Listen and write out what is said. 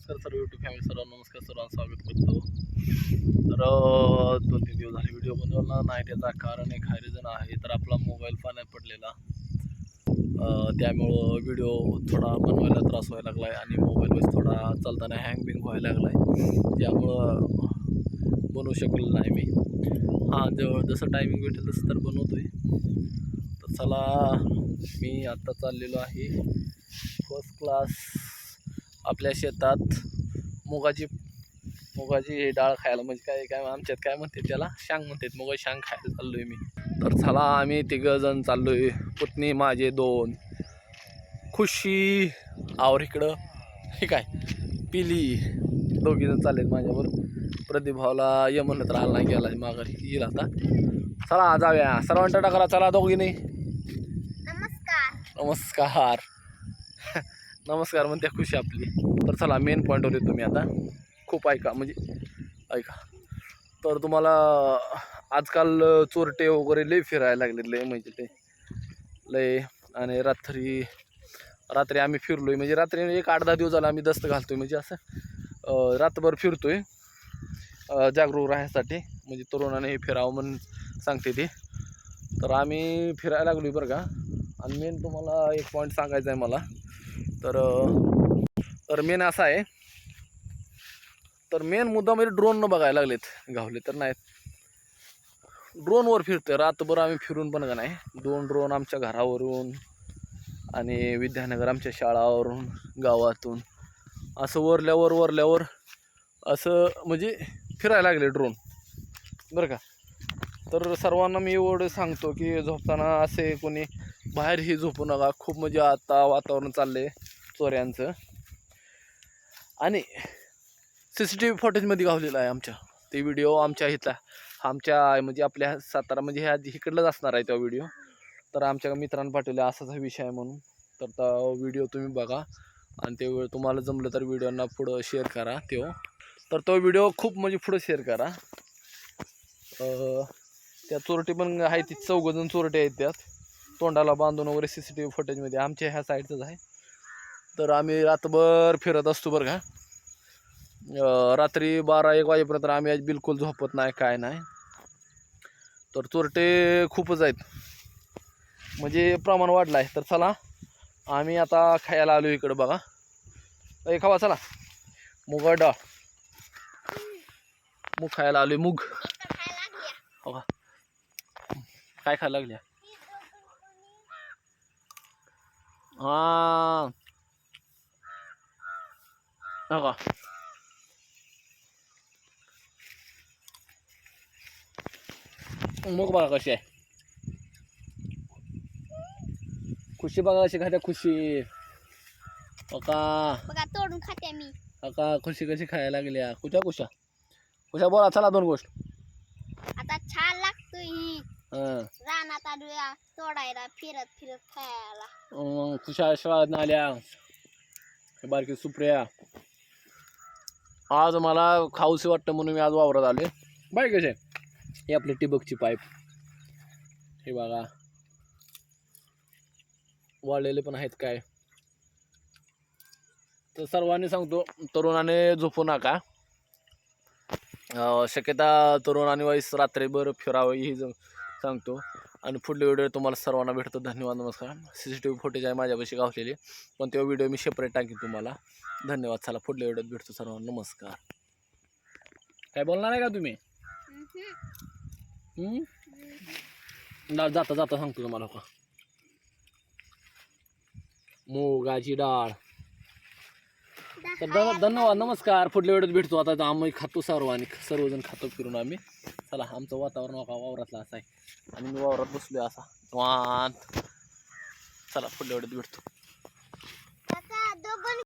नमस्कार सर्व YouTube family सर्वांना नमस्कार सर्वांना स्वागत करतो. तर दोन तीन दिवस झाले व्हिडिओ बनवला नाही त्याचा कारण एक रिझन आहे तर आपला मोबाईल पाण्यात पडलेला. त्यामुळं व्हिडिओ थोडा बनवायला त्रास व्हायला लागला आहे आणि मोबाईलवर थोडा चालताना हँग बिंग व्हायला लागला आहे त्यामुळं बनवू शकलो नाही मी. हां जवळ जसं टायमिंग भेटेल तसं तर बनवतो आहे तर चला मी आत्ता चाललेलो आहे फर्स्ट क्लास आपल्या शेतात मुगाची मुगाची हे डाळ खायला म्हणजे काय काय आमच्यात काय म्हणते त्याला? शांग म्हणतात. मुगाची शांग खायला चाललो आहे मी. तर चला आम्ही तिघं जण चाललो आहे पुतणी माझे दोन. खुशी आवर इकडं. हे काय? पिली. दोघी जण चाललेत माझ्यावर. प्रदीप भाऊला ये म्हणलं तर आला नाही गेला माघारी. येईल आता. चला जाऊया. सर्वांचा टाकला चला दोघी नाही नमस्कार. नमस्कार. नमस्कार म्हणते खुशी आपली. तर चला मेन पॉईंटवर येतो मी आता. खूप ऐका म्हणजे ऐका. तर तुम्हाला आजकाल चोरटे वगैरे लय फिरायला लागले लय म्हणजे ते. लय आणि रात्री रात्री आम्ही फिरलोय. म्हणजे रात्री एक आठ दहा दिवस झाला आम्ही दस्त घालतोय म्हणजे असं रात्रभर फिरतोय जागरूक राहण्यासाठी. म्हणजे तरुणाने हे फिरावं म्हणून सांगते ते. तर आम्ही फिरायला लागलोय बरं का. आणि मेन तुम्हाला एक पॉईंट सांगायचा आहे मला. तर तर मेन असा आहे. तर मेन मुद्दा म्हणजे ड्रोननं बघायला लागलेत गावले तर नाहीत. ड्रोनवर फिरतोय. रातभर आम्ही फिरून पण का नाही. दोन ड्रोन आमच्या घरावरून आणि विद्यानगर आमच्या शाळावरून गावातून. असं वरल्यावर वरल्यावर असं म्हणजे फिरायला लागले ड्रोन बरं का? तर सर्वांना मी एवढं सांगतो की झोपताना असे कोणी बाहेरही झोपू नका. खूप म्हणजे आता वातावरण चाललं आहे चोऱ्यांचं. आणि सी सी टी व्ही फुटेजमध्ये गावलेला आहे आमच्या. ते व्हिडिओ आमच्या इथला. आमच्या म्हणजे आपल्या सातारा म्हणजे ह्या इकडलाच असणार आहे तो व्हिडिओ तर आमच्या मित्रांनी पाठवले असाच हा विषय आहे म्हणून. तर तो व्हिडिओ तुम्ही बघा. आणि ते तुम्हाला जमलं तर व्हिडिओना पुढं शेअर करा तो तर तो व्हिडिओ खूप म्हणजे पुढं शेअर करा. त्या चोरटे पण आहे ती चौघजण चोरटे आहेत त्यात. तोंडाला बांधून वगैरे सी सी टी व्ही फुटेजमध्ये आमच्या ह्या साईडचंच आहे. तर आम्ही रातभर फिरत असतो बरं का. रात्री बारा एक वाजेपर्यंत आम्ही आज बिलकुल झोपत नाही काय नाही. तर चोरटे खूपच आहेत. म्हणजे प्रमाण वाढलं आहे. तर चला आम्ही आता खायला आलो इकडं बघा. ए खावा चला. मुगा डाळ मूग खायला आलोय मूग. हो का? काय खायला लागल्या हा हो का मग बघा कशी आहे खुशी बघा कशी खात्या खुशी हो का बघा तोडून खाते मी हो का खुशी कशी खायला लागल्या कुठ्या कुशा कुशा बोला चला दोन गोष्ट आता छान लागतोय ही हां रानात तोडायला फिरत फिरत खायला. अं, खुशा शाळेत आल्या हे बारकी सुप्रिया. आज मला खाऊसे वाटतं म्हणून मी आज वावरात आले बाय कसे हे आपली टिबकची पाईप. हे बघा. वाळलेले पण आहेत काय? तर सर्वांनी सांगतो तरुणाने झोपू नका. अं, शक्यता तरुणाने वाईस रात्रीभर फिरावं ही सांगतो. आणि पुढले व्हिडिओ तुम्हाला सर्वांना भेटतो. धन्यवाद नमस्कार. C C T V footage आहे माझ्यापाशी गावलेली. पण तो व्हिडिओ मी सेपरेट टाकेन तुम्हाला. धन्यवाद चला पुढल्या व्हिडिओत भेटतो सर्वांना. नमस्कार. काय बोलणार आहे का तुम्ही? डाळ जाता जाता सांगतो तुम्हाला. का मुगाची डाळ. तर धन धन्यवाद. नमस्कार. पुढल्या वेळेत भेटतो. आता आम्ही खातो सर्वांनी सर्वजण खातो फिरून आम्ही. चला आमचं वातावरण वावरातलं असं आहे. आणि मी वावरात बसलोय असा. निवांत चला पुढल्या वेळेत भेटतो.